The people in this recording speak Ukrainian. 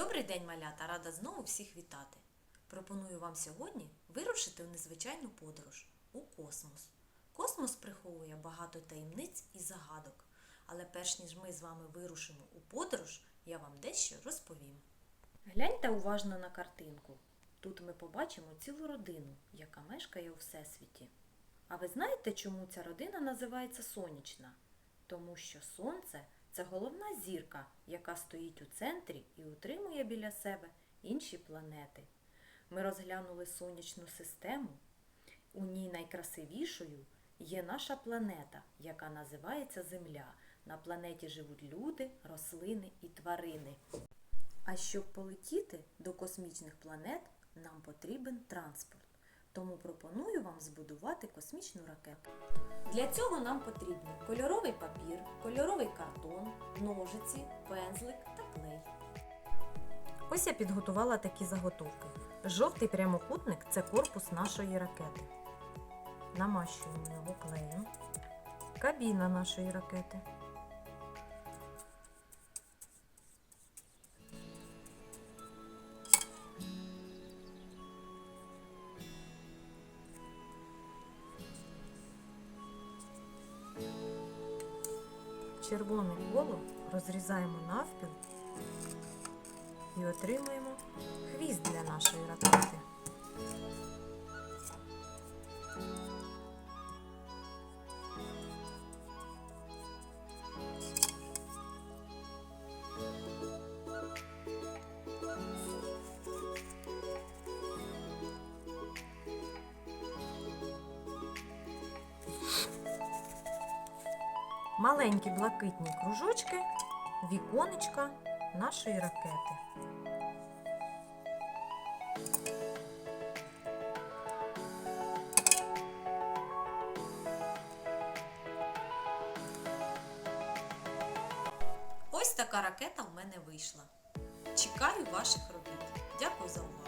Добрий день, малята! Рада знову всіх вітати. Пропоную вам сьогодні вирушити в незвичайну подорож у космос. Космос приховує багато таємниць і загадок. Але перш ніж ми з вами вирушимо у подорож, я вам дещо розповім. Гляньте уважно на картинку. Тут ми побачимо цілу родину, яка мешкає у Всесвіті. А ви знаєте, чому ця родина називається сонячна? Тому що сонце це головна зірка, яка стоїть у центрі і утримує біля себе інші планети. Ми розглянули сонячну систему. У ній найкрасивішою є наша планета, яка називається Земля. На планеті живуть люди, рослини і тварини. А щоб полетіти до космічних планет, нам потрібен транспорт. Тому пропоную вам збудувати космічну ракету. Для цього нам потрібен кольоровий папір, кольоровий картон, ножиці, пензлик та клей. Ось я підготувала такі заготовки. Жовтий прямокутник це корпус нашої ракети. Намащуємо його клеєм. Кабіна нашої ракети. Червоне коло розрізаємо навпіл і отримуємо хвіст для нашої ракети. Маленькі блакитні кружочки, віконечка нашої ракети. Ось така ракета в мене вийшла. Чекаю ваших робіт. Дякую за увагу!